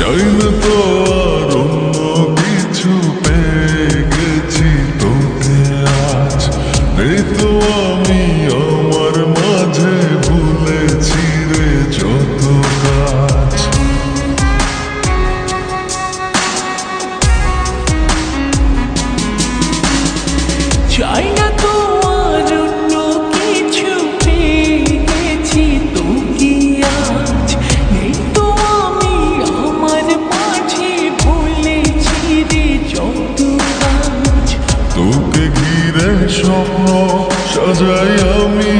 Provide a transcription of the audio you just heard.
চাই না তো আর অন্য কিছু পেয়ে গেছি নেই তো আমি আমার মাঝে ভুলেছি রে যত কাজ সাজাই আমি